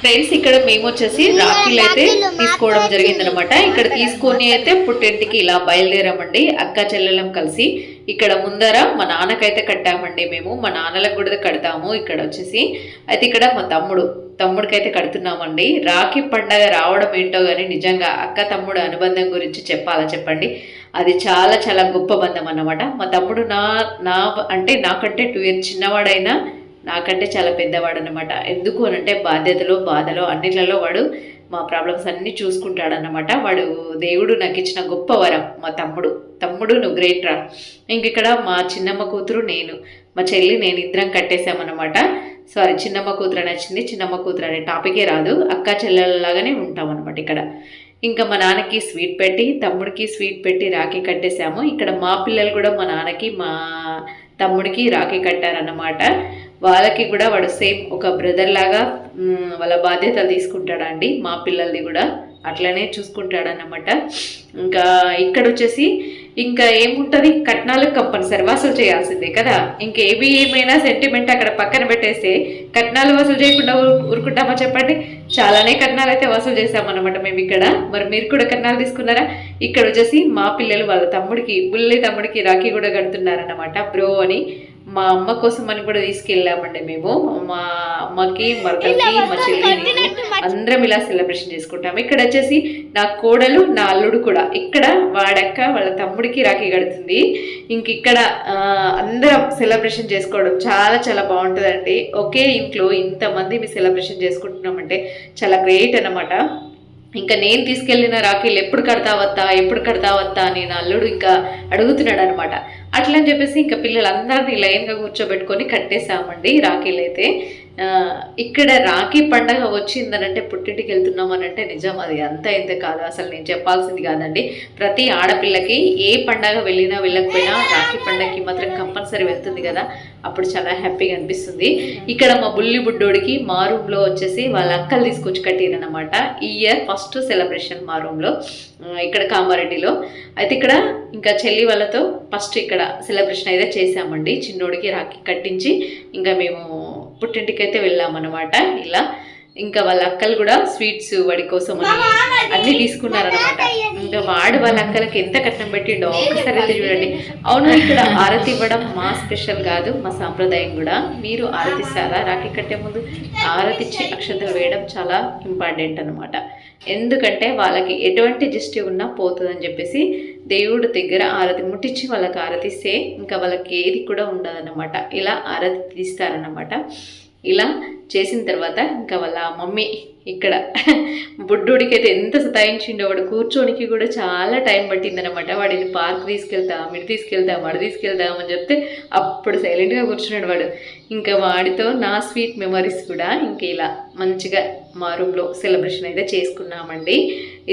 Friends ఇక్కడ మేము వచ్చేసి రాఖీలు అయితే తీసుకోవడం జరిగింది అనమాట ఇక్కడ తీసుకొని అయితే పుట్టింటికి ఇలా బయలుదేరామండి. అక్క చెల్లెలం కలిసి ఇక్కడ ముందర మా నాన్నకైతే కట్టామండి మేము. మా నాన్నలకు కూడా కడతాము. ఇక్కడ వచ్చేసి అయితే ఇక్కడ మా తమ్ముడు తమ్ముడికైతే కడుతున్నామండి. రాఖీ పండగ రావడం ఏంటో కానీ నిజంగా అక్క తమ్ముడు అనుబంధం గురించి చెప్పాలా చెప్పండి. అది చాలా చాలా గొప్ప బంధం అన్నమాట. మా తమ్ముడు నా నా అంటే నాకంటే టూ ఇయర్స్ చిన్నవాడైనా నాకంటే చాలా పెద్దవాడు అనమాట ఎందుకు అనంటే బాధ్యతలు బాధలు అన్నిట్లలో వాడు మా ప్రాబ్లమ్స్ అన్నీ చూసుకుంటాడన్నమాట. వాడు దేవుడు నాకు ఇచ్చిన గొప్ప వరం మా తమ్ముడు. తమ్ముడు నువ్వు గ్రేట్ రా. ఇంక ఇక్కడ మా చిన్నమ్మ కూతురు నేను. మా చెల్లి నేను ఇద్దరం కట్టేశామన్నమాట. సారీ చిన్నమ్మ కూతురు అని వచ్చింది చిన్నమ్మ కూతురు అనే టాపికే రాదు. అక్క చెల్లెలలాగానే ఉంటాం అనమాట ఇక్కడ. ఇంకా మా నాన్నకి స్వీట్ పెట్టి తమ్ముడికి స్వీట్ పెట్టి రాఖీ కట్టేశాము. ఇక్కడ మా పిల్లలు కూడా మా నాన్నకి మా తమ్ముడికి రాఖీ కట్టారన్నమాట. వాళ్ళకి కూడా వాడు సేమ్ ఒక బ్రదర్ లాగా వాళ్ళ బాధ్యతలు తీసుకుంటాడండి. మా పిల్లలది కూడా అట్లనే చూసుకుంటాడన్నమాట. ఇంకా ఇక్కడ వచ్చేసి ఇంకా ఏముంటుంది? కట్నాలకు కంపల్సరీ వసూలు చేయాల్సిందే కదా. ఇంకేవి ఏమైనా సెంటిమెంట్ అక్కడ పక్కన పెట్టేస్తే కట్నాలు వసూలు చేయకుండా ఊరుకుంటామా చెప్పండి? చాలానే కట్నాలు అయితే వసూలు చేసామన్నమాట మేము ఇక్కడ. మరి మీరు కూడా కట్నాలు తీసుకున్నారా? ఇక్కడ వచ్చేసి మా పిల్లలు వాళ్ళ తమ్ముడికి బుల్లి తమ్ముడికి రాఖీ కూడా కడుతున్నారన్నమాట. బ్రో అని మా అమ్మ కోసం అని కూడా తీసుకెళ్ళామండి మేము. మా అమ్మకి మరదలకి మా చెల్లి అందరం ఇలా సెలబ్రేషన్ చేసుకుంటాం ఇక్కడ వచ్చేసి నా కోడలు నా అల్లుడు కూడా. ఇక్కడ వాడక్క వాళ్ళ తమ్ముడికి రాఖీ కడుతుంది. ఇంక ఇక్కడ అందరం సెలబ్రేషన్ చేసుకోవడం చాలా చాలా బాగుంటుందండి. ఒకే ఇంట్లో ఇంతమంది మీ సెలబ్రేషన్ చేసుకుంటున్నామంటే చాలా గ్రేట్ అన్నమాట. ఇంకా నేను తీసుకెళ్ళిన రాఖీలు ఎప్పుడు కడతావత్తా ఎప్పుడు కడతావత్తా అని నా అల్లుడు ఇంకా అడుగుతున్నాడు అనమాట అట్లా అని చెప్పేసి ఇంకా పిల్లలందరినీ లైన్గా కూర్చోబెట్టుకొని కట్టేసామండి రాఖీలు అయితే ఇక్కడ రాఖీ పండగ వచ్చిందనంటే పుట్టింటికి వెళ్తున్నాం అనంటే నిజం అది అంత ఇంత కాదు. అసలు నేను చెప్పాల్సింది కాదండి. ప్రతి ఆడపిల్లకి ఏ పండగ వెళ్ళినా వెళ్ళకపోయినా రాఖీ పండగకి మాత్రం కంపల్సరీ వెళ్తుంది కదా. అప్పుడు చాలా హ్యాపీగా అనిపిస్తుంది. ఇక్కడ మా బుల్లి బుడ్డోడికి మా రూమ్లో వచ్చేసి వాళ్ళ అక్కలు తీసుకొచ్చి కట్టిరనమాట ఈ ఇయర్ ఫస్ట్ సెలబ్రేషన్ మా రూమ్లో ఇక్కడ కామారెడ్డిలో. అయితే ఇక్కడ ఇంకా చెల్లి వాళ్ళతో ఫస్ట్ ఇక్కడ సెలబ్రేషన్ అయితే చేసామండి చిన్నోడికి రాఖీ కట్టించి ఇంకా మేము పుట్టింటికి అయితే వెళ్ళామన్నమాట. ఇలా ఇంకా వాళ్ళ అక్కలు కూడా స్వీట్స్ వాడి కోసం అని అన్ని తీసుకున్నారనమాట ఇంకా వాడు వాళ్ళ అక్కలకి ఎంత కట్నం పెట్టిండో ఒక్కసారి అయితే చూడండి. అవును ఇక్కడ ఆరతి ఇవ్వడం మా స్పెషల్ కాదు మా సాంప్రదాయం కూడా. మీరు ఆరతిస్తారా? రాఖీ కట్టే ముందు ఆరతి ఇచ్చి అక్షతలు వేయడం చాలా ఇంపార్టెంట్ అనమాట ఎందుకంటే వాళ్ళకి ఎటువంటి దిష్టి ఉన్నా పోతుందని చెప్పేసి దేవుడి దగ్గర ఆరతి ముట్టించి వాళ్ళకి ఆరతిస్తే ఇంకా వాళ్ళకి ఏది కూడా ఉండదన్నమాట. ఇలా ఆరతి తీస్తారన్నమాట. ఇలా చేసిన తర్వాత ఇంకా వాళ్ళ మమ్మీ ఇక్కడ బుడ్డోడికి అయితే ఎంత సతాయించిండో వాడు కూర్చోనికి కూడా చాలా టైం పట్టిందనమాట. వాడిని పార్క్ తీసుకెళ్తాం ఇటు తీసుకెళ్తాం అడు తీసుకెళ్తాం అని చెప్తే అప్పుడు సైలెంట్గా కూర్చున్నాడు వాడు. ఇంకా వాడితో నా స్వీట్ మెమరీస్ కూడా ఇంక ఇలా మంచిగా మా రూమ్లో సెలబ్రేషన్ అయితే చేసుకున్నామండి.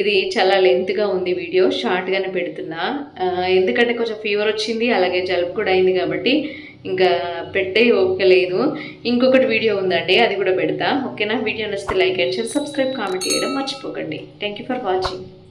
ఇది చాలా లెంత్గా ఉంది వీడియో షార్ట్గానే పెడుతున్నా. ఎందుకంటే కొంచెం ఫీవర్ వచ్చింది అలాగే జలుబు కూడా అయింది కాబట్టి ఇంకా పెట్టే ఓకే లేదు. ఇంకొకటి వీడియో ఉందండి అది కూడా పెడతా. ఓకేనా? వీడియో నచ్చితే లైక్ అండ్ సబ్స్క్రైబ్ కామెంట్ చేయడం మర్చిపోకండి. Thank you for watching